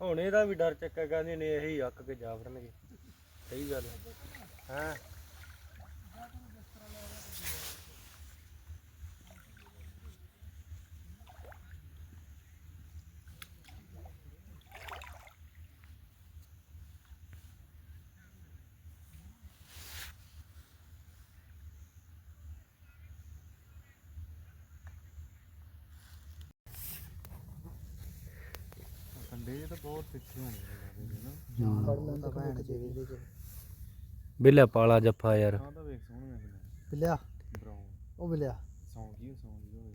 ਹੁਣ ਇਹਦਾ ਵੀ ਡਰ ਚੱਕਾ ਕਹਿੰਦੇ ਨੇ ਇਹੀ ਅੱਕ ਕੇ ਜਾ ਵੜਨਗੇ। ਸਹੀ ਗੱਲ ਹੈ। ਕੰਡੇ ਜੇ ਤਾਂ ਬਹੁਤ ਤਿੱਖੇ ਹੋਣੇ ਤਾਂ ਭੈਣ ਜੀ। ਇਹਦੇ ਚ ਬਿੱਲਾ ਪਾਲਾ ਜੱਫਾ ਯਾਰ। ਆ ਤਾਂ ਵੇਖ ਸੋਹਣੀਆਂ ਕਿੰਨੇ ਬਿਲਿਆ? ਬਰਾਊਨ ਉਹ ਬਿਲਿਆ? ਸੌਂ ਗਈ ਸੌਂ ਗਈ ਹੋਵੇ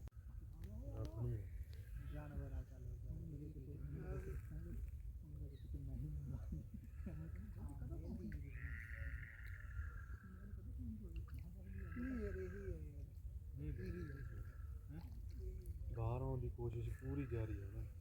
ਬਾਹਰ ਦੀ ਕੋਸ਼ਿਸ਼ ਪੂਰੀ ਜਾਰੀ ਹੈ ਨਾ।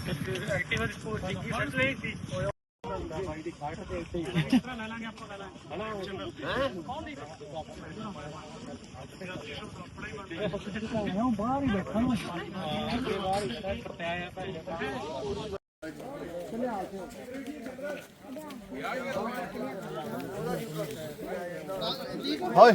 ਐਕਟਿਵਾ ਦੀ ਸਪੋਰਟ ਡਿੱਗੀ ਸੱਟ ਰਹੀ ਸੀ ਬਾਈ ਦੀ ਖਾਟ ਤੇ ਇੱਥੇ ਹੀ ਇਸ ਤਰ੍ਹਾਂ ਲੈ ਲਾਂਗੇ ਆਪਾਂ ਲੈ ਲਾਂਗੇ ਹੈ ਕੌਣ ਨਹੀਂ ਬਾਹਰ ਹੀ ਬੈਠਾ ਨੂੰ ਬਾਹਰ ਹੀ ਪਟਿਆ ਆ ਭਾਈ ਹਾਏ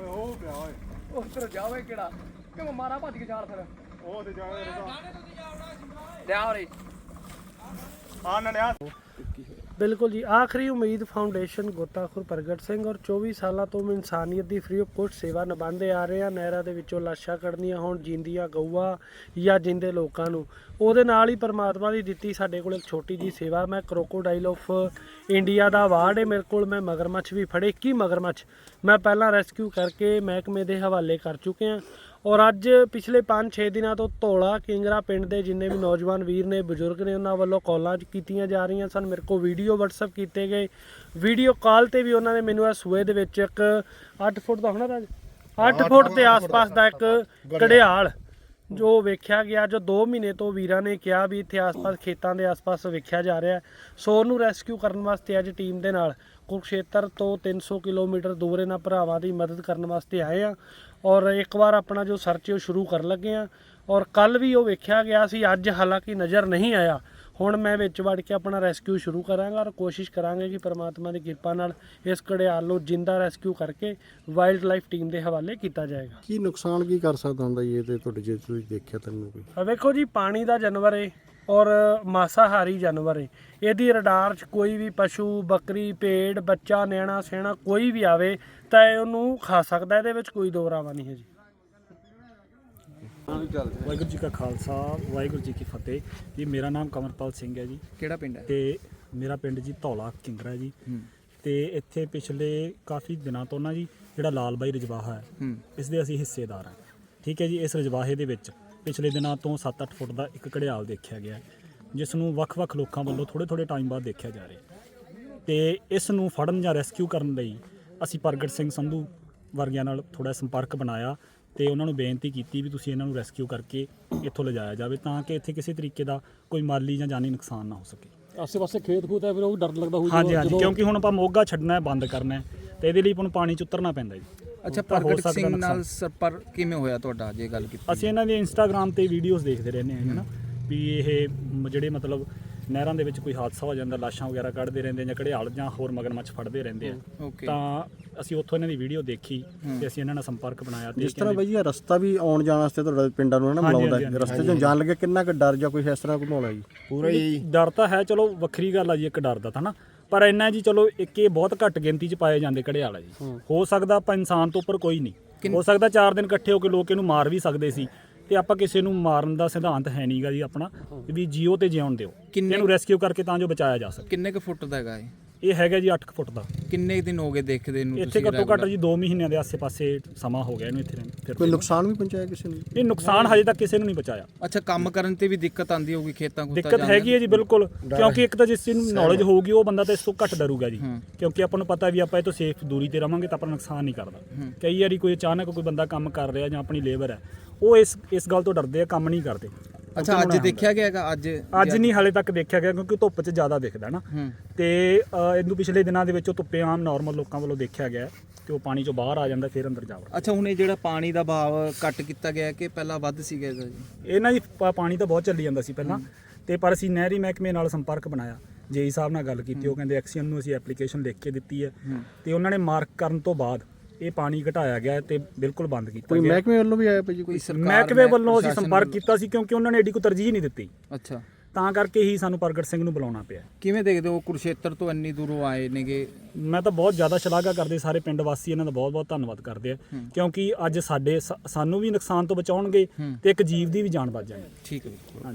ਓਏ ਉਹ ਪਿਆ ਓਏ। ਉੱਧਰ ਜਾਵੇ ਕਿਹੜਾ? ਕਿ ਮਾਰਾ ਭੱਜ ਕੇ ਜਾਲ ਫਿਰ? ਉਹ ਤੇ ਜਾਵੇ ਲਿਆ ਉਰੇ। ਆ ਨਨਿਆ ਬਿਲਕੁਲ ਜੀ, ਆਖਰੀ ਉਮੀਦ ਫਾਊਂਡੇਸ਼ਨ ਗੋਤਾਖੁਰ ਪ੍ਰਗਟ ਸਿੰਘ ਔਰ 24 ਸਾਲਾਂ ਤੋਂ ਇਨਸਾਨੀਅਤ ਦੀ ਫ੍ਰੀ ਆਫ ਕੋਸਟ ਸੇਵਾ ਨਿਭਾਉਂਦੇ ਆ ਰਹੇ ਆ। ਨਹਿਰਾਂ ਦੇ ਵਿੱਚੋਂ ਲਾਸ਼ਾਂ ਕੱਢਣੀਆਂ ਹੋਣ, ਜਿੰਦੀਆਂ ਗਊਆਂ ਜਾਂ ਜਿੰਦੇ ਲੋਕਾਂ ਨੂੰ। ਉਹਦੇ ਨਾਲ ਹੀ ਪਰਮਾਤਮਾ ਦੀ ਦਿੱਤੀ ਸਾਡੇ ਕੋਲ ਇੱਕ ਛੋਟੀ ਜੀ ਸੇਵਾ। ਮੈਂ ਕਰੋਕੋਡਾਈਲ ਆਫ ਇੰਡੀਆ ਦਾ ਅਵਾਰਡ ਹੈ ਮੇਰੇ ਕੋਲ, ਮੈਂ ਮਗਰਮੱਛ ਵੀ ਫੜੇ। ਕੀ ਮਗਰਮੱਛ? ਮੈਂ ਪਹਿਲਾਂ ਰੈਸਕਿਊ ਕਰਕੇ ਮਹਿਕਮੇ ਦੇ ਹਵਾਲੇ ਕਰ ਚੁੱਕੇ ਹਾਂ ਔਰ ਅੱਜ ਪਿਛਲੇ 5-6 ਦਿਨਾਂ ਤੋਂ ਧੌਲਾ ਕਿੰਗਰਾ ਪਿੰਡ ਦੇ ਜਿੰਨੇ ਵੀ ਨੌਜਵਾਨ ਵੀਰ ਨੇ ਬਜ਼ੁਰਗ ਨੇ ਉਹਨਾਂ ਵੱਲੋਂ ਕਾਲਾਂ ਕੀਤੀਆਂ ਜਾ ਰਹੀਆਂ ਸਨ। ਮੇਰੇ ਕੋਲ ਵੀਡੀਓ WhatsApp ਕੀਤੇ ਗਏ। ਵੀਡੀਓ ਕਾਲ ਤੇ ਵੀ ਉਹਨਾਂ ਨੇ ਮੈਨੂੰ ਇਹ ਸੂਏ ਦੇ ਵਿੱਚ ਇੱਕ 8 ਫੁੱਟ ਦਾ ਹੋਣਾ ਰਾਜ? 8 ਫੁੱਟ ਦੇ ਆਸ-ਪਾਸ ਦਾ ਇੱਕ ਕੜਿਆਲ ਜੋ ਵੇਖਿਆ ਗਿਆ, ਜੋ 2 ਮਹੀਨੇ ਤੋਂ ਵੀਰਾਂ ਨੇ ਕਿਹਾ ਵੀ ਇੱਥੇ ਆਸ-ਪਾਸ ਖੇਤਾਂ ਦੇ ਆਸ-ਪਾਸ ਵੇਖਿਆ ਜਾ ਰਿਹਾ ਹੈ। ਸੋ ਰੈਸਕਿਊ ਕਰਨ ਵਾਸਤੇ ਅੱਜ ਟੀਮ ਦੇ ਨਾਲ ਕੁਰਕਸ਼ੇਤਰ ਤੋਂ 300 ਕਿਲੋਮੀਟਰ ਦੂਰ ਇਹਨਾਂ ਭਰਾਵਾਂ ਦੀ ਮਦਦ ਕਰਨ ਵਾਸਤੇ ਆਏ ਆ ਔਰ ਇੱਕ ਵਾਰ ਆਪਣਾ ਜੋ ਸਰਚ ਉਹ ਸ਼ੁਰੂ ਕਰਨ ਲੱਗੇ ਆ ਔਰ ਕੱਲ ਵੀ ਉਹ ਵੇਖਿਆ ਗਿਆ ਸੀ, ਅੱਜ ਹਾਲਾਂਕਿ ਨਜ਼ਰ ਨਹੀਂ ਆਇਆ ਹੁਣ ਮੈਂ ਵਿੱਚ ਵੜ ਕੇ ਆਪਣਾ ਰੈਸਕਿਊ ਸ਼ੁਰੂ ਕਰਾਂਗਾ ਔਰ ਕੋਸ਼ਿਸ਼ ਕਰਾਂਗੇ ਕਿ ਪਰਮਾਤਮਾ ਦੀ ਕਿਰਪਾ ਨਾਲ ਇਸ ਘੜਿਆਲ ਨੂੰ ਜਿੰਦਾ ਰੈਸਕਿਊ ਕਰਕੇ ਵਾਈਲਡ ਲਾਈਫ ਟੀਮ ਦੇ ਹਵਾਲੇ ਕੀਤਾ ਜਾਏਗਾ। ਕੀ ਨੁਕਸਾਨ ਕੀ ਕਰ ਸਕਦਾ ਹੁੰਦਾ ਜੀ ਇਹ ਤੇ ਤੁਹਾਡੇ ਜੇ ਤੁਸੀਂ ਦੇਖਿਆ ਤੈਨੂੰ ਕੋਈ? ਆ ਵੇਖੋ ਜੀ ਪਾਣੀ ਦਾ ਜਾਨਵਰ ਏ ਔਰ ਮਾਸਾਹਾਰੀ ਜਾਨਵਰ ਏ। ਇਹਦੀ ਰਡਾਰ 'ਚ ਕੋਈ ਵੀ ਪਸ਼ੂ ਬੱਕਰੀ ਭੇਡ ਬੱਚਾ ਨਿਆਣਾ ਸੇਣਾ ਕੋਈ ਵੀ ਆਵੇ ਤਾਂ ਇਹ ਉਹਨੂੰ ਖਾ ਸਕਦਾ ਇਹਦੇ ਵਿੱਚ ਕੋਈ ਦੋ ਰਾਵਾ ਨਹੀਂ ਹੈ ਜੀ। ਵਾਹਿਗੁਰੂ ਜੀ ਕਾ ਖਾਲਸਾ ਵਾਹਿਗੁਰੂ ਜੀ ਕੀ ਫਤਿਹ। ਜੀ ਮੇਰਾ ਨਾਮ ਕਮਰਪਾਲ ਸਿੰਘ ਹੈ ਜੀ। ਕਿਹੜਾ ਪਿੰਡ ਹੈ? ਤੇ ਮੇਰਾ ਪਿੰਡ ਜੀ ਧੌਲਾ ਕਿੰਗਰਾ ਜੀ। ਤੇ ਇੱਥੇ ਪਿਛਲੇ ਕਾਫੀ ਦਿਨਾਂ ਤੋਂ ਨਾ ਜੀ ਜਿਹੜਾ ਲਾਲ ਬਾਈ ਰਜਵਾਹਾ ਹੈ ਇਸ ਦੇ ਅਸੀਂ ਹਿੱਸੇਦਾਰ ਹਾਂ। ਠੀਕ ਹੈ ਜੀ ਇਸ ਰਜਵਾਹੇ ਦੇ ਵਿੱਚ ਪਿਛਲੇ ਦਿਨਾਂ ਤੋਂ 7-8 ਫੁੱਟ ਦਾ ਇੱਕ ਘੜਿਆਲ ਦੇਖਿਆ ਗਿਆ ਜਿਸ ਨੂੰ ਵੱਖ-ਵੱਖ ਲੋਕਾਂ ਵੱਲੋਂ ਥੋੜੇ-ਥੋੜੇ ਟਾਈਮ ਬਾਅਦ ਦੇਖਿਆ ਜਾ ਰਿਹਾ ਤੇ ਇਸ ਨੂੰ ਫੜਨ ਜਾਂ ਰੈਸਕਿਊ ਕਰਨ ਲਈ ਅਸੀਂ ਪ੍ਰਗਟ ਸਿੰਘ ਸੰਧੂ ਵਰਗਿਆਂ ਨਾਲ ਥੋੜਾ ਸੰਪਰਕ ਬਣਾਇਆ। ਤੇ ਉਹਨਾਂ ਨੂੰ ਬੇਨਤੀ ਕੀਤੀ ਵੀ ਤੁਸੀਂ ਇਹਨਾਂ ਨੂੰ ਰੈਸਕਿਊ ਕਰਕੇ ਇੱਥੋਂ ਲਿਜਾਇਆ ਜਾਵੇ ਤਾਂ ਕਿ ਇੱਥੇ ਕਿਸੇ ਤਰੀਕੇ ਦਾ ਕੋਈ ਮਾਲੀ ਜਾਂ ਜਾਨੀ ਨੁਕਸਾਨ ਨਾ ਹੋ ਸਕੇ। ਆਸੇ ਪਾਸੇ ਖੇਤ ਖੂਤ ਹੈ ਫਿਰ ਉਹ ਡਰ ਲੱਗਦਾ ਹੋਊ ਹਾਂਜੀ ਹਾਂਜੀ ਕਿਉਂਕਿ ਹੁਣ ਆਪਾਂ ਮੋਗਾ ਛੱਡਣਾ ਹੈ ਬੰਦ ਕਰਨਾ ਹੈ ਤੇ ਇਹਦੇ ਲਈ ਆਪਾਂ ਨੂੰ ਪਾਣੀ ਚ ਉਤਰਨਾ ਪੈਂਦਾ ਜੀ। ਅੱਛਾ ਪ੍ਰਗਟ ਸਿੰਘ ਨਾਲ। ਸੰਪਰਕ ਕਿਵੇਂ ਹੋਇਆ ਤੁਹਾਡਾ ਜੇ ਗੱਲ ਕੀਤੀ ਅਸੀਂ ਇਹਨਾਂ ਦੀ ਇੰਸਟਾਗ੍ਰam ਤੇ ਵੀਡੀਓਜ਼ ਦੇਖਦੇ ਰਹਿੰਦੇ ਹਾਂ ਹਨਾ? ਵੀ ਇਹ ਜਿਹੜੇ ਮਤਲਬ ਨਹਿਰਾਂ ਦੇ ਵਿੱਚ ਕੋਈ ਹਾਦਸਾ ਹੋ ਜਾਂਦਾ ਲਾਸ਼ਾਂ ਵਗੈਰਾ ਕੱਢਦੇ ਰਹਿੰਦੇ ਜਾਂ ਘੜਿਆਲ ਜਾਂ ਹੋਰ ਮਗਰਮੱਛ ਫੜਦੇ ਰਹਿੰਦੇ ਆ। ਓਕੇ ਤਾਂ ਅਸੀਂ ਉੱਥੋਂ ਇਹਨਾਂ ਦੀ ਵੀਡੀਓ ਦੇਖੀ ਤੇ ਅਸੀਂ ਇਹਨਾਂ ਨਾਲ ਸੰਪਰਕ ਬਣਾਇਆ ਤੇ ਜਿਸ ਤਰ੍ਹਾਂ ਬਾਈ ਇਹ ਰਸਤਾ ਵੀ ਆਉਣ ਜਾਣ ਵਾਸਤੇ ਤੁਹਾਡਾ ਪਿੰਡਾਂ ਨੂੰ ਨਾ ਹਾਂਜੀ, ਮਿਲਾਉਂਦਾ ਹੈ ਰਸਤੇ 'ਚੋਂ ਜਾਣ ਲੱਗੇ ਕਿੰਨਾ ਕੁ ਡਰ ਜਾਂ ਕੋਈ ਇਸ ਤਰ੍ਹਾਂ ਹੈ ਜੀ? ਪੂਰਾ ਹੀ ਡਰ ਤਾਂ ਹੈ ਚਲੋ ਵੱਖਰੀ ਗੱਲ ਆ ਜੀ ਇੱਕ ਡਰ ਦਾ ਤਾਂ ਨਾ। ਪਰ ਇੰਨਾ ਜੀ ਚਲੋ ਇੱਕ ਇਹ ਬਹੁਤ ਘੱਟ ਗਿਣਤੀ 'ਚ ਪਾਏ ਜਾਂਦੇ ਘੜਿਆਲ ਆ ਜੀ। ਹੋ। ਸਕਦਾ ਆਪਾਂ ਇਨਸਾਨ ਤੋਂ ਉੱਪਰ ਕੋਈ ਨਹੀਂ। ਹੋ ਸਕਦਾ ਚਾਰ ਦਿਨ ਇਕੱਠੇ ਹੋ ਕੇ ਲੋਕ ਇਹਨੂੰ ਮਾਰ ਵੀ ਸਕਦੇ ਸੀ। ਤੇ ਆਪਾਂ ਕਿਸੇ ਨੂੰ ਮਾਰਨ ਦਾ ਸਿਧਾਂਤ ਹੈ ਨਹੀਂਗਾ ਜੀ ਆਪਣਾ ਵੀ ਜੀਓ ਤੇ ਜਿਉਣ ਦਿਓ। ਕਿੰਨੇ- ਇਹਨੂੰ ਰੈਸਕਿਊ ਕਰਕੇ ਤਾਂ ਜੋ ਬਚਾਇਆ ਜਾ ਸਕੇ। ਕਿੰਨੇ ਕੁ ਫੁੱਟ ਦਾ ਹੈਗਾ ਇਹ? ਇਹ ਹੈਗਾ ਜੀ 8 ਫੁੱਟ ਦਾ। ਕਿੰਨੇ ਦਿਨ ਹੋ ਗਏ ਦੇਖਦੇ ਨੂੰ ਇੱਥੇ ਘੱਟੋ ਘੱਟ ਜੀ 2 ਮਹੀਨਿਆਂ ਦੇ ਆਸ-ਪਾਸੇ ਸਮਾਂ ਹੋ ਗਿਆ ਇਹਨੂੰ ਇੱਥੇ ਫਿਰ ਕੋਈ ਨੁਕਸਾਨ ਵੀ ਪਹੁੰਚਾਇਆ ਕਿਸੇ ਨੂੰ? ਇਹ ਨੁਕਸਾਨ ਹਜੇ ਤੱਕ ਕਿਸੇ ਨੂੰ ਨਹੀਂ ਬਚਾਇਆ ਅੱਛਾ ਕੰਮ ਕਰਨ ਤੇ ਵੀ ਦਿੱਕਤ ਆਂਦੀ ਹੋਊਗੀ ਖੇਤਾਂ ਖੂਤਾਂ ਦਿੱਕਤ ਹੈਗੀ ਹੈ ਜੀ ਬਿਲਕੁਲ। ਕਿਉਂਕਿ ਇੱਕ ਤਾਂ ਜਿਸ ਚੀਜ਼ ਨੂੰ ਨੌਲੇਜ ਹੋਊਗੀ ਉਹ ਬੰਦਾ ਤਾਂ ਇਸ ਤੋਂ ਘੱਟ ਡਰੂਗਾ ਜੀ। ਕਿਉਂਕਿ ਆਪਾਂ ਨੂੰ ਪਤਾ ਵੀ ਆਪਾਂ ਇਹ ਤੋਂ ਸੇਫ ਦੂਰੀ ਤੇ ਰਵਾਂਗੇ ਤਾਂ ਆਪਣਾ ਨੁਕਸਾਨ ਨਹੀਂ ਕਰਦਾ। ਕਈ ਵਾਰੀ ਕੋਈ ਅਚਾਨਕ ਕੋਈ ਬੰਦਾ ਕੰਮ ਕਰ ਰਿਹਾ ਜਾਂ ਆਪਣੀ ਲੇਬਰ ਹੈ ਉਹ ਇਸ ਇਸ ਗੱਲ ਤੋਂ ਡਰਦੇ ਆ ਕੰਮ ਨਹੀਂ ਕਰਦੇ। ਅੱਛਾ ਅੱਜ ਦੇਖਿਆ ਗਿਆ ਹੈਗਾ ਅੱਜ ਅੱਜ ਨਹੀਂ ਹਾਲੇ ਤੱਕ ਦੇਖਿਆ ਗਿਆ ਕਿਉਂਕਿ ਧੁੱਪ 'ਚ ਜ਼ਿਆਦਾ ਦਿਖਦਾ ਨਾ। ਤੇ ਇਹਨੂੰ ਪਿਛਲੇ ਦਿਨਾਂ ਦੇ ਵਿੱਚ ਉਹ ਧੁੱਪੇ ਆਮ ਨਾਰਮਲ ਲੋਕਾਂ ਵੱਲੋਂ ਦੇਖਿਆ ਗਿਆ ਕਿ ਉਹ ਪਾਣੀ 'ਚੋਂ ਬਾਹਰ ਆ ਜਾਂਦਾ ਫਿਰ ਅੰਦਰ ਜਾ ਵੜਦਾ। ਅੱਛਾ ਹੁਣ ਇਹ ਜਿਹੜਾ ਪਾਣੀ ਦਾ ਭਾਵ ਘੱਟ ਕੀਤਾ ਗਿਆ ਕਿ ਪਹਿਲਾਂ ਵੱਧ ਸੀਗਾ ਇਹਦਾ ਜੀ? ਇਹਨਾਂ ਦੀ ਪਾਣੀ ਤਾਂ ਬਹੁਤ ਚੱਲੀ ਜਾਂਦਾ ਸੀ ਪਹਿਲਾਂ। ਤੇ ਪਰ ਅਸੀਂ ਨਹਿਰੀ ਮਹਿਕਮੇ ਨਾਲ ਸੰਪਰਕ ਬਣਾਇਆ। ਜੇਈ ਸਾਹਿਬ ਨਾਲ ਗੱਲ ਕੀਤੀ ਉਹ ਕਹਿੰਦੇ ਐਕਸੀਅਨ ਨੂੰ ਅਸੀਂ ਐਪਲੀਕੇਸ਼ਨ ਲਿਖ ਕੇ ਦਿੱਤੀ ਹੈ। ਤੇ ਉਹਨਾਂ ਨੇ ਮਾਰਕ ਕਰਨ ਤੋਂ ਬਾਅਦ ਇਹ ਪਾਣੀ ਘਟਾਇਆ ਗਿਆ ਹੈ ਤੇ ਬਿਲਕੁਲ ਬੰਦ ਕੀਤਾ ਕੋਈ ਗਿਆ। ਮਹਿਕਮੇ ਵੱਲੋਂ ਵੀ ਆਇਆ ਭਾਈ ਜੀ ਕੋਈ ਸਰਕਾਰ ਮਹਿਕਮੇ ਮਹਿ- ਵੱਲੋਂ ਅਸੀਂ ਪ੍ਰਸ਼ਾਸਨ ਸੰਪਰਕ? ਕੀਤਾ ਸੀ ਕਿਉਂਕਿ ਉਹਨਾਂ ਨੇ ਐਡੀ ਕੋਈ ਤਰਜੀਹ ਨਹੀਂ ਦਿੱਤੀ। ਅੱਛਾ। ਤਾਂ ਕਰਕੇ ਹੀ ਸਾਨੂੰ ਪ੍ਰਗਟ ਸਿੰਘ ਨੂੰ ਬੁਲਾਉਣਾ ਪਿਆ। ਕਿਵੇਂ ਦੇਖਦੇ ਹੋ ਕੁਰਸ਼ੇਤਰ ਤੋਂ ਇੰਨੀ ਦੂਰੋਂ ਆਏ ਨੇਗੇ? ਮੈਂ ਤਾਂ ਬਹੁਤ ਜ਼ਿਆਦਾ ਸ਼ਲਾਘਾ ਕਰਦੇ ਸਾਰੇ ਪਿੰਡ ਵਾਸੀ ਇਹਨਾਂ ਦਾ ਬਹੁਤ ਬਹੁਤ ਧੰਨਵਾਦ ਕਰਦੇ ਆ ਕਿਉਂਕਿ ਅੱਜ ਸਾਡੇ ਸ- ਸਾਨੂੰ ਵੀ ਨੁਕਸਾਨ ਤੋਂ ਬਚਾਉਣਗੇ ਤੇ ਇੱਕ ਜੀਵ ਦੀ ਵੀ ਜਾਨ ਬਚ ਜਾਏਗੀ ਠੀਕ ਹੈ ਜੀ।